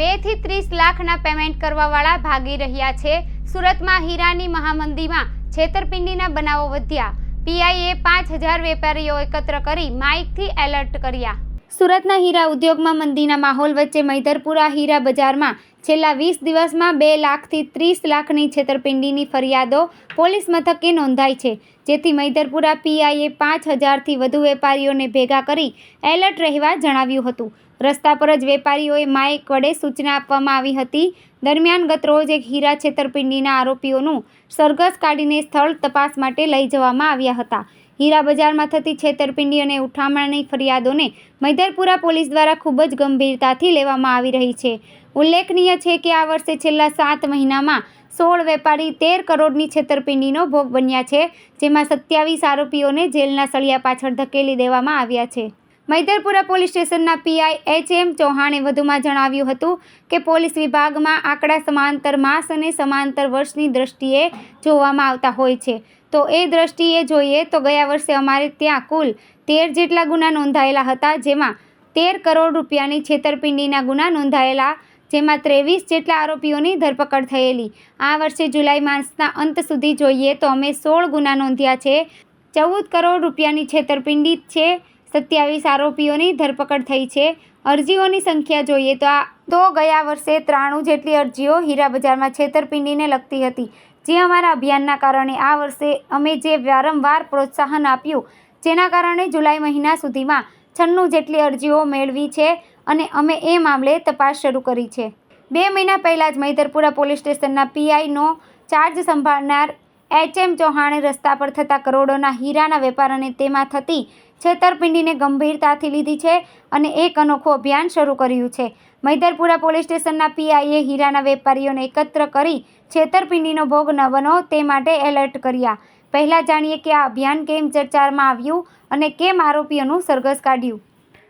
બેથી ત્રીસ લાખના પેમેન્ટ કરવાવાળા ભાગી રહ્યા છે. સુરતમાં હીરાની મહામંદીમાં છેતરપિંડીના બનાવો વધ્યા. પીઆઈએ પાંચ હજાર વેપારીઓ એકત્ર કરી માઇકથી એલર્ટ કર્યા. સુરતના હીરા ઉદ્યોગમાં મંદીના માહોલ વચ્ચે મૈદરપુરા હીરા બજારમાં છેલ્લા વીસ દિવસમાં બે લાખથી ત્રીસ લાખની છેતરપિંડીની ફરિયાદો પોલીસ મથકે નોંધાઈ છે. જેથી મૈદરપુરા પીઆઈએ પાંચ હજારથી વધુ વેપારીઓને ભેગા કરી એલર્ટ રહેવા જણાવ્યું હતું. રસ્તા પર જ વેપારીઓએ માઇક વડે સૂચના આપવામાં આવી હતી. દરમિયાન ગત રોજ એક હીરા છેતરપિંડીના આરોપીઓનું સરઘસ કાઢીને સ્થળ તપાસ માટે લઈ જવામાં આવ્યા હતા. હીરા બજારમાં થતી છેતરપિંડી અને ઉઠામણાની ફરિયાદોને મૈદરપુરા પોલીસ દ્વારા ખૂબ જ ગંભીરતાથી લેવામાં આવી રહી છે. ઉલ્લેખનીય છે કે આ વર્ષે છેલ્લા સાત મહિનામાં સોળ વેપારી તેર કરોડની છેતરપિંડીનો ભોગ બન્યા છે, જેમાં સત્યાવીસ આરોપીઓને જેલના સળિયા પાછળ ધકેલી દેવામાં આવ્યા છે. મૈદરપુરા પોલીસ સ્ટેશનના પીઆઈ એચ એમ ચૌહાણે વધુમાં જણાવ્યું હતું કે પોલીસ વિભાગમાં આંકડા સમાંતર માસ અને સમાંતર વર્ષની દ્રષ્ટિએ જોવામાં આવતા હોય છે. તો એ દ્રષ્ટિએ જોઈએ તો ગયા વર્ષે અમારે ત્યાં કુલ તેર જેટલા ગુના નોંધાયેલા હતા, જેમાં તેર કરોડ રૂપિયાની છેતરપિંડીના ગુના નોંધાયેલા, જેમાં ત્રેવીસ જેટલા આરોપીઓની ધરપકડ થયેલી. આ વર્ષે જુલાઈ માસના અંત સુધી જોઈએ તો અમે સોળ ગુના નોંધ્યા છે. ચૌદ કરોડ રૂપિયાની છેતરપિંડી છે. સત્યાવીસ આરોપીઓની ધરપકડ થઈ છે. અરજીઓની સંખ્યા જોઈએ તો આ, તો ગયા વર્ષે ત્રાણું જેટલી અરજીઓ હીરા બજારમાં છેતરપિંડીને લગતી હતી. જે અમારા અભિયાનના કારણે આ વર્ષે અમે જે વારંવાર પ્રોત્સાહન આપ્યું, જેના કારણે જુલાઈ મહિના સુધીમાં છન્નું જેટલી અરજીઓ મેળવી છે અને અમે એ મામલે તપાસ શરૂ કરી છે. બે મહિના પહેલાં જ મૈદરપુરા પોલીસ સ્ટેશનના પીઆઈનો ચાર્જ સંભાળનાર એચ એમ ચૌહાણે રસ્તા પર થતા કરોડોના હીરાના વેપાર અને તેમાં થતી છેતરપિંડીને ગંભીરતાથી લીધી છે અને એક અનોખું અભિયાન શરૂ કર્યું છે. મૈદરપુરા પોલીસ સ્ટેશનના પીઆઈએ હીરાના વેપારીઓને એકત્ર કરી છેતરપિંડીનો ભોગ ન બનો તે માટે એલર્ટ કર્યા. પહેલાં જાણીએ કે આ અભિયાન કેમ ચર્ચામાં આવ્યું અને કેમ આરોપીઓનું સરઘસ કાઢ્યું.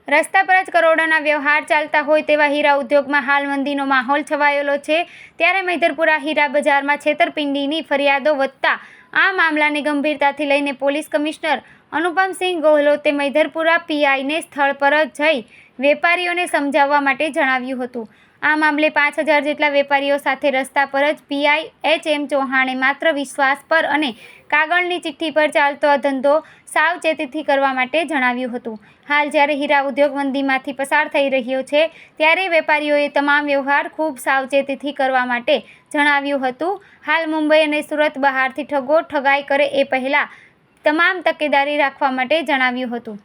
રસ્તા પર જ કરોડોના વ્યવહાર ચાલતા હોય તેવા હીરા ઉદ્યોગમાં હાલ મંદીનો માહોલ છવાયેલો છે. ત્યારે મૈદરપુરા હીરા બજારમાં છેતરપિંડીની ફરિયાદો વધતા આ મામલાને ગંભીરતાથી લઈને પોલીસ કમિશનર અનુપમસિંહ ગોહલોતે મૈધરપુરા પીઆઈને સ્થળ પર જ જઈ વેપારીઓને સમજાવવા માટે જણાવ્યું હતું. આ મામલે પાંચ હજાર જેટલા વેપારીઓ સાથે રસ્તા પર જ પીઆઈ એચ એમ ચૌહાણે માત્ર વિશ્વાસ પર અને કાગળની ચિઠ્ઠી પર ચાલતો આ ધંધો સાવચેતીથી કરવા માટે જણાવ્યું હતું. હાલ જ્યારે હીરા ઉદ્યોગ મંદીમાંથી પસાર થઈ રહ્યો છે, ત્યારે વેપારીઓએ તમામ વ્યવહાર ખૂબ સાવચેતીથી કરવા માટે જણાવ્યું હતું. હાલ મુંબઈ અને સુરત બહારથી ઠગો ઠગાઈ કરે એ પહેલાં તમામ તકેદારી રાખવા માટે જણાવ્યું હતું.